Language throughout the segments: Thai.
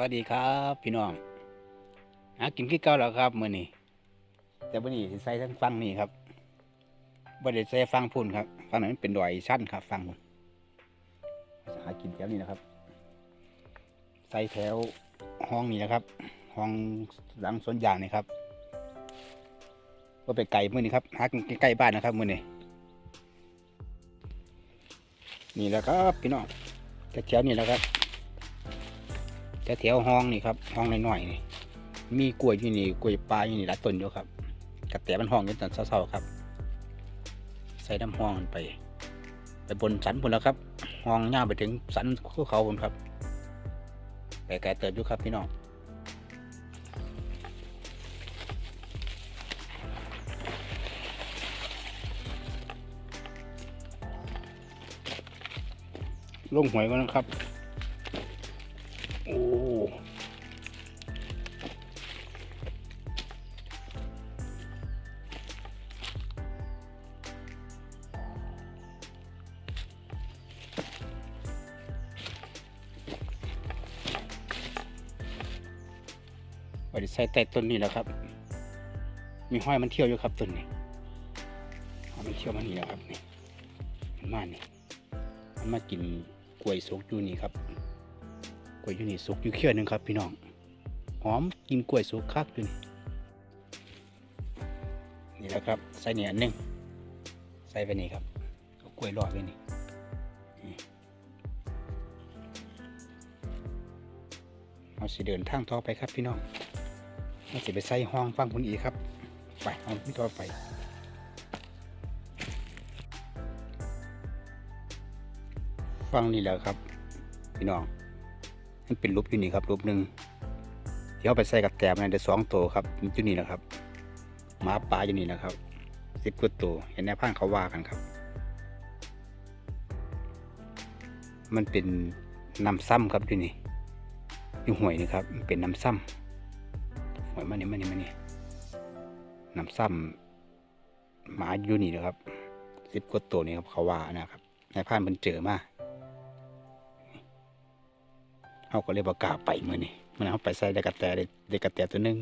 วัสดีครับ พี่น้องหากินขี้เก่าแล้วครับมื้อนี้แต่มื้อนี้สิใส่ทั้งฟังนี่ครับบ่ได้ใส่ฟังพุ่นครับฟังนั้นเป็นดอยชั้นครับ ฟังพุ่นหากินแถวนี้นะครับ ใส่แถวห้องนี้นะครับ ห้องหลังสวนยางนี่ครับว่าไปไกลมื้อนี้ครับหากินใกล้บ้านนะครับมื้อนี้นี่แหละครับ พี่น้องแถวนี้แหละครับ แต่แถวห้องนี่ครับห้องน้อยๆนี่มีกล้วยอยู่นี่กล้วยปลาอยู่นี่หลายต้นอยู่ครับกระแตมันห้องอยู่ตอนเช้าๆครับ ใส่น้ำห้องมันไป ไปบนสันบนแล้วครับห้องย่าไปถึงสันภูเขาบนครับไปไกลเติบอยู่ครับพี่น้องลงหวยก่อนนะครับ วันนี้ใส่แต่ต้นนี้แล้วครับ มีห้อยมันเที่ยวอยู่ครับต้นนี้มันเที่ยวมันนี่แล้วครับนี่มันมานี่มันมากินกล้วยสุกอยู่นี่ครับกล้วยอยู่นี่สุกอยู่เคี่ยวหนึ่งครับ พี่น้องหอมกินกล้วยสุกคักอยู่นี่นี่แหละครับใส่เนี่ยอันนึงใส่ไปนี่ครับกล้วยรอดไปนี่นี่เอาสิเดินทางต่อไปครับพี่น้อง เอาสิไปใส่ห้องฟังคนอีกครับ ไปเอาพี่ต่อไปฟังนี่แหละครับ พี่น้องมันเป็นรูปอยู่นี่ครับรูปหนึ่งที่เอาไปใส่กับแกมนั่นได้สองตัวครับอยู่นี่นะครับหมาป่าอยู่นี่นะครับสิบกว่าตัวเห็นในพานเขาว่ากันครับ มันเป็นน้ำซ้ำครับอยู่นี่อยู่ห่วยนี่ครับมันเป็นน้ำซ้ำ ห่วยมันนี่มันนี่มันนี่น้ำซ้ำหมาอยู่นี่นะครับสิบกว่าตัวนี่ครับเขาว่านะครับในพานมันเจอมาเขาก็เลยบอกกาไปมือนี่มันเขาไปใส่ได้กระแตได้ได้กระแตตัวหนึ่ง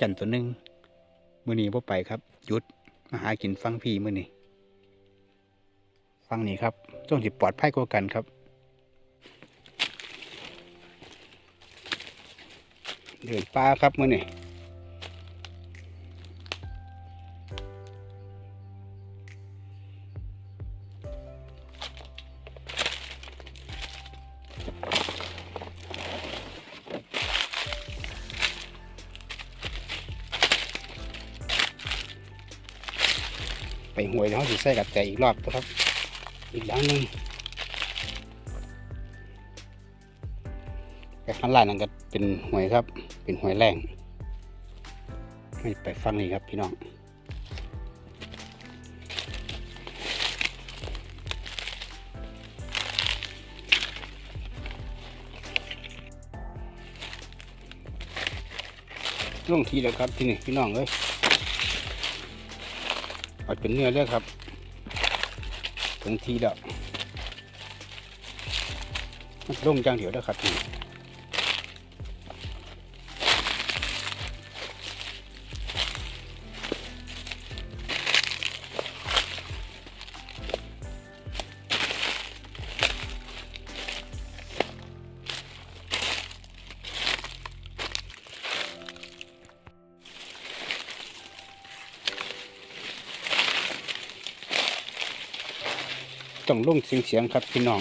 จันตัวหนึ่งมือนี้พ่ไปครับหยุดมาหากินฟังพี่มือนี่ฟังนี่ครับต้องสิปลอดภัยกว่ากันครับ เดินป่าครับมื่อนี่ไปหวยแล้วสิใส่กระแตอีกรอบนะครับ อีกหลังหนึงไปข้างล่างนั่นก็เป็นหวยครับ เป็นหวยแรงให้ไปฟังนี่ครับพี่น้องลงทีแล้วครับที่นี่พี่น้องเอ้ยเอาเป็นเนื้อเลยครับถึงทีแล้วลงจังเดี๋ยวแล้วครับนี่ ต้องลงเสียงเสียงครับพี่น้อง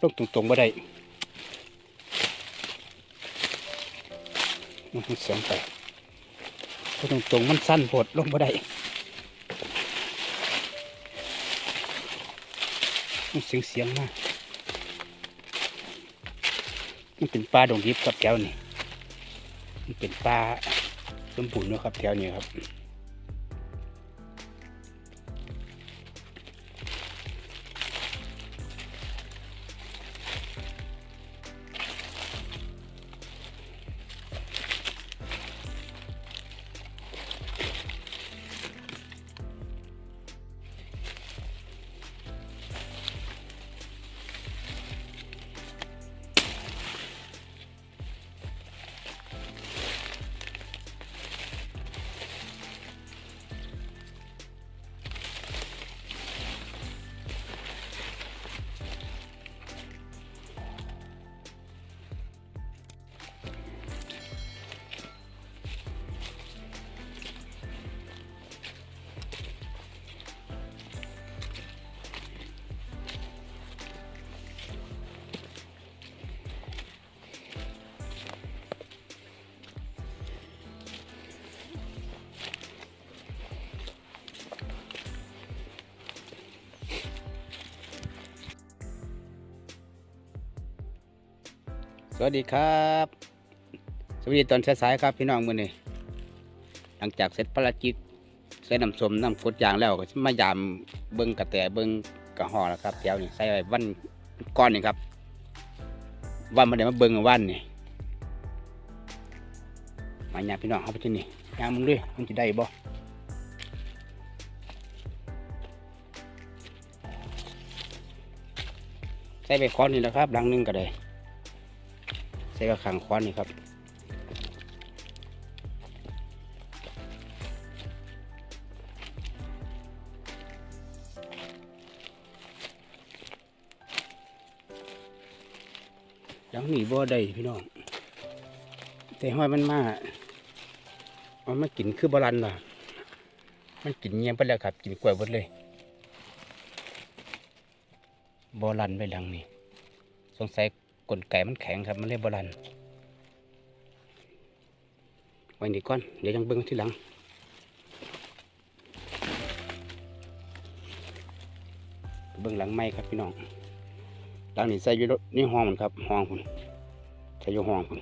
ลงตรงๆบ่ได้ลงเสียงไปลงตรงๆมันสั้นโพดลงบ่ได้ลงเสียงเสียงมากมันเป็นปลาดงดิบครับแถวนี้มันเป็นปลาสมบูรณ์นะครับแถวนี้ครับ วัสดีครับ สวัสดีตอนสายๆครับพี่น้องมือนี้หลังจากเสร็จภารกิจใส่น้ำสมน้ำกรดยางแล้วก็มายามเบิ่งกระแตเบิ่งกระห่อแล้วครับแถวนี้ใส่ไว้วันก้อนนี่ครับ วันมาได้มาเบิ่งวันนี่มาญาพี่น้องเอาไปที่นี่ยางมึงด้วยมันจะได้บ่ใส่ไปค้อนนี่แหละครับดังหนึงก็ได้ ใส่กระขังค้อนนี่ครับยังหนีบ่ได้พี่น้อง แต่ห้อยมันมามันมากินคือบรันล่ะ มันกินเงียบไปแล้วครับ กินกล้วยหมดเลยบอรันไปหลังนี่สงสัย กลไกมันแข็งครับมันเลยบรันไว้นี่ก่อน เดี๋ยวยังเบิ่งที่หลังเบิ่งหลังไม่ครับพี่น้องหลังนี้ใส่อยู่รถนี่ห้องมันครับห้องคุณใส่อยู่ห้องคุณ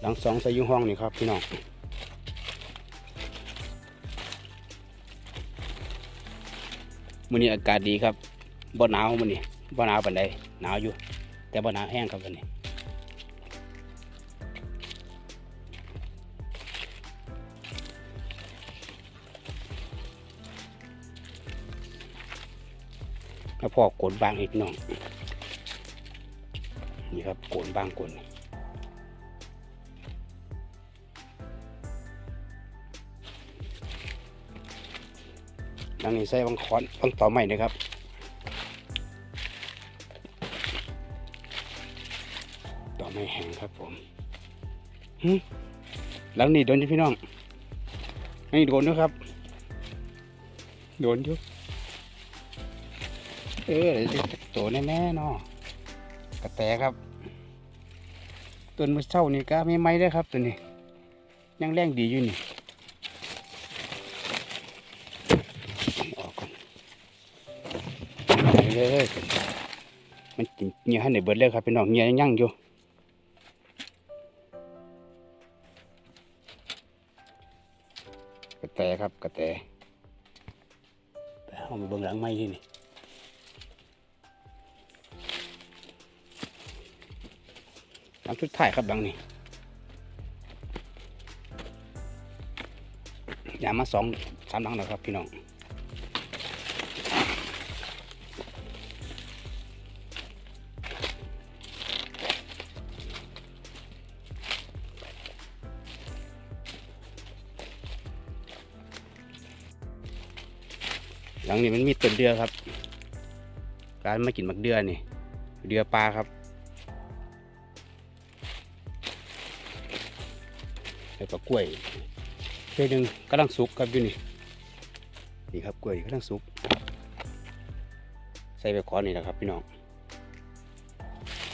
หลังสองใส่อยู่ห้องนี่ครับพี่น้อง มื้อนี้อากาศดีครับบ่หนาวมื้อนี้บ่หนาวปานใดหนาวอยู่ แต่บ่หนาวแห้งครับวันนี้แล้วพอโกนบางอีกน้องนี่ครับโกนบางโกน ดังนี้ใส่บางคอนบางต่อใหม่นะครับต่อไม่แห้งครับผมหลังนี้โดนอยู่พี่น้องไม่โดนนะครับ โดนอยู่เออเดี๋ยวจะโตแน่ๆเนาะกระแตครับต้นมะเช่านี่ก็ไม่ไหม้ได้ครับตัวนี้ยังแรงดีอยู่นี่ ออกก่อนไป เลยมันกินเงี่ยให้ในเบิดเลยครับพี่น้องเงี่ยยังยั่งอยู่กระแตครับกระแตไปเอามาเบิ่งหลังไม้ที่นี่หลังชุดถ่ายครับหลังนี้อย่ามาสองสามหลังแล้วครับพี่น้อง ลังนี้มันมีต้นเดือครับ การมากินมักเดือนี่ เดือปลาครับแล้วก็กล้วยเพื่อหนึ่งกำลังสุกครับอยู่นี่นี่ครับกล้วยกำลังสุก ใส่ไปขอนี่แหละครับพี่น้อง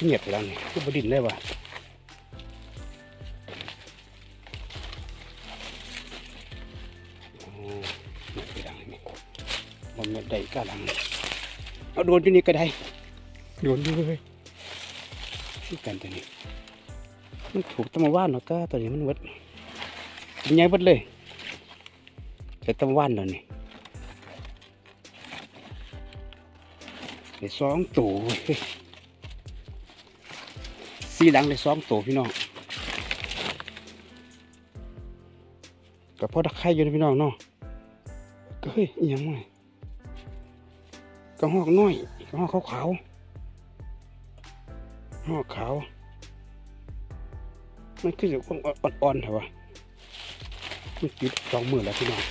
เงียบไปแล้วนี่ก็บดินเลยว่ะ มันไม่ได้กะหลัง เอาโดนที่นี่ก็ได้ โดนด้วยที่กันตัวนี้ มันถูกตะมาว่านเนาะก็ตัวนี้มันวัดเป็นไงวัดเลยใช้ตะมาว่านแล้วนี่ได้สองตัวเว้ยสี่หลังได้สองตัวพี่น้องก็พอตะไคร้อยู่นะพี่น้องเนาะก็เฮ้ยอิหยังไง กระหอกน้อยกระหอกขาวขาวหอกขาว มันคือจะอ่อนๆเหรอวะมันปิดสองมือแล้วพี่น้อง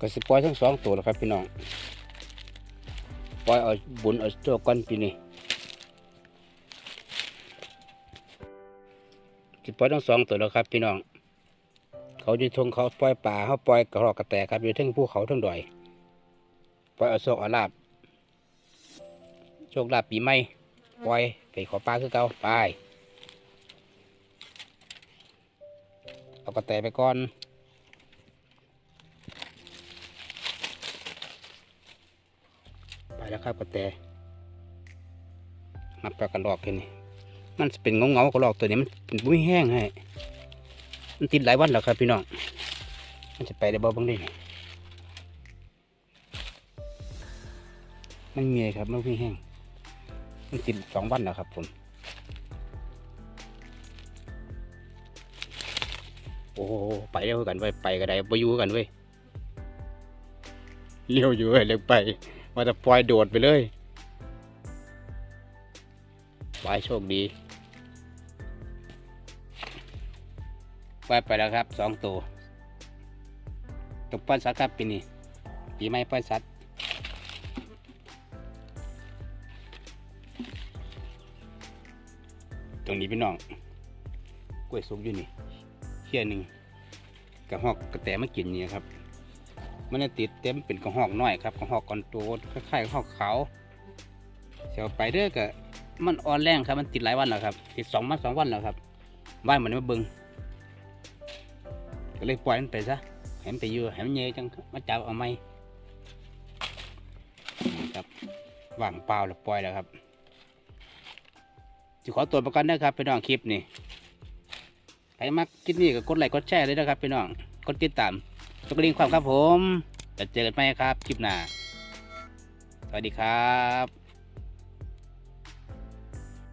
ก็สิปล่อยทั้งสองตัวแล้วครับพี่น้อง ปล่อยเอาบุญเอาตัวก้อนปีนี้ ปล่อยทั้งสองตัวแล้วครับ พี่น้อง เขาอยู่ทงเขาปล่อยป่าเขาปล่อยกระรอกกระแตครับอยู่ทั้งภูเขาทั้งดอยปล่อยอโชคเอลาบโชคลาบปีใหม่ปล่อยไปขอปลาคือเก่าไปเอากระแตไปก่อนไปแล้วครับกระแตนับปลากระดอกกันนี่ มันจะเป็นเงาเงากระดอกตัวนี้มันเป็นบุ้ยแห้งให้มันติดหลายวันแล้วครับพี่น้อง มันจะไปได้บ่บ้างดิมันมีครับมันบุ้ยแห้ง มันติดสองวันแล้วครับผมโอ้ไปเร็วกันไว้ไปก็ได้ไปอยู่กันเว้ยเลี้ยวอยู่เว้ยเร็วไปว่าจะปล่อยโดดไปเลยไปโชคดี ไปไปแล้วครับสองตัวตกปั้นสัตว์ครับปีนี้ปีไม่ปั้นสัตว์ตรงนี้พี่น้องกล้วยสุกอยู่นี่เขี้ยหนึ่งกระหอกกระแตมากินนี่ครับ มันจะติดเต็มเป็นกระหอกน้อยครับกระหอกก่อนโตคล้ายๆกระหอกขาวเสียวไปเด้อก็มันอ่อนแรงครับมันติดหลายวันแล้วครับ ติดสองวันสองวันแล้วครับว่านมันมาเบิง ก็เลยปล่อยมันไปซะให้มันไปอยู่ให้มันเยอะจังมาจับเอาไหมนี่ครับว่างเปล่าแล้วปล่อยแล้วครับจะขอตัวประกันนะครับไปน้องคลิปนี่ใครมักคลิปนี้ก็กดไลค์กดแชร์เลยนะครับพี่น้องกดติดตามกดกระดิ่งความครับผมจะเจอกันไหมครับคลิปหน้าสวัสดีครับ